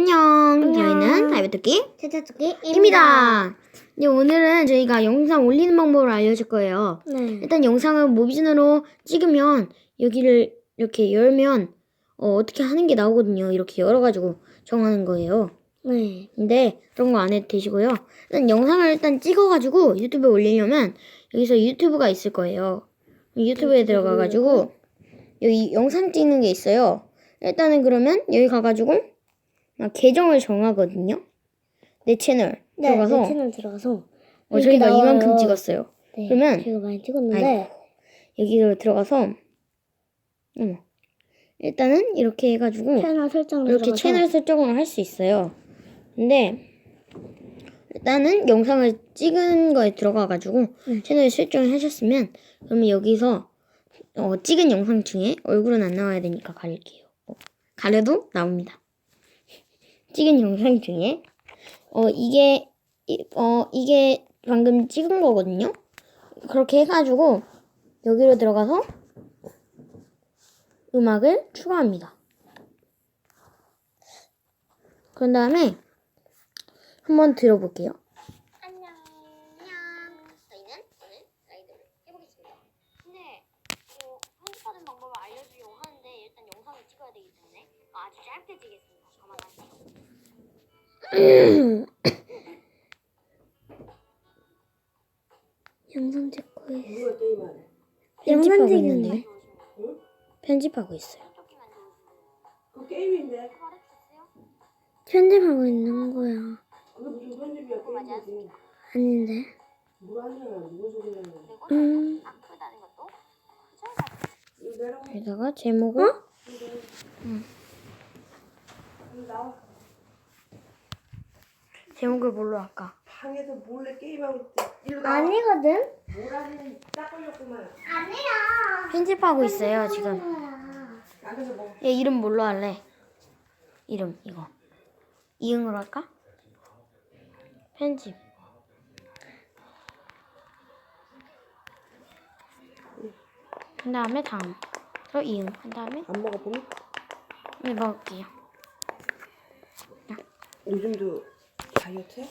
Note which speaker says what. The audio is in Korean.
Speaker 1: 안녕. 저희는 다이어트기
Speaker 2: 채채토끼입니다.
Speaker 1: 입니다. 네, 오늘은 저희가 영상 올리는 방법을 알려줄 거예요.
Speaker 2: 네.
Speaker 1: 일단 영상을 모비전으로 찍으면 여기를 이렇게 열면 어, 어떻게 하는 게 나오거든요. 이렇게 열어가지고 정하는 거예요.
Speaker 2: 네.
Speaker 1: 근데 그런 거 안 해도 되시고요. 일단 영상을 일단 찍어가지고 유튜브에 올리려면 여기서 유튜브가 있을 거예요. 유튜브에 들어가가지고 여기 영상 찍는 게 있어요. 일단은 그러면 여기 가가지고 막 계정을 정하거든요. 내 채널
Speaker 2: 네.
Speaker 1: 들어가서
Speaker 2: 내 채널 들어가서
Speaker 1: 어,
Speaker 2: 이렇게
Speaker 1: 저희가
Speaker 2: 나와요.
Speaker 1: 이만큼 찍었어요.
Speaker 2: 네.
Speaker 1: 그러면
Speaker 2: 제가 많이 찍었는데
Speaker 1: 여기로 들어가서 어머 일단은 이렇게 해가지고
Speaker 2: 채널 설정
Speaker 1: 이렇게
Speaker 2: 들어가서
Speaker 1: 채널 설정을 할 수 있어요. 근데 일단은 영상을 찍은 거에 들어가가지고
Speaker 2: 네.
Speaker 1: 채널 설정을 하셨으면 그러면 여기서 어, 찍은 영상 중에 얼굴은 안 나와야 되니까 가릴게요. 어, 가려도 나옵니다. 찍은 영상 중에 어 이게 이- 어 이게 방금 찍은 거거든요. 그렇게 해가지고 여기로 들어가서 음악을 추가합니다. 그런 다음에 한번 들어볼게요. 안녕. 저희는 오늘 라이드를 해보겠습니다. 근데 어, 편집하는 방법을 알려주려고 하는데 일단 영상을 찍어야 되기 때문에 아주 짧게 찍겠습니다. 감안하세요.
Speaker 2: 영상 찍고 있어.
Speaker 1: 편집하고
Speaker 2: 영상
Speaker 1: 있는데요.
Speaker 2: 찍는데.
Speaker 1: 편집하고 있어요.
Speaker 3: 그 게임인데
Speaker 2: 편집하고 있는 거야.
Speaker 3: 그게 무슨 편집이야 게임이지
Speaker 2: 아닌데.
Speaker 3: 뭘 하냐나 누구 소리냐
Speaker 2: 음.
Speaker 1: 여기다가 제목을
Speaker 3: 나와
Speaker 1: 제목을 뭘로 할까?
Speaker 3: 방에서 몰래 게임하고 있대 일로 나와
Speaker 2: 아니거든.
Speaker 3: 뭘 하니 딱 걸렸구만
Speaker 1: 편집하고 있어요 지금. 뭐얘 이름 뭘로 할래? 이름 이거 이응으로 할까? 편집 그 다음에 다음 저 이응 한 다음에
Speaker 3: 안 먹어보니?
Speaker 1: 네 먹을게요
Speaker 3: 요즘도 다이어트 해?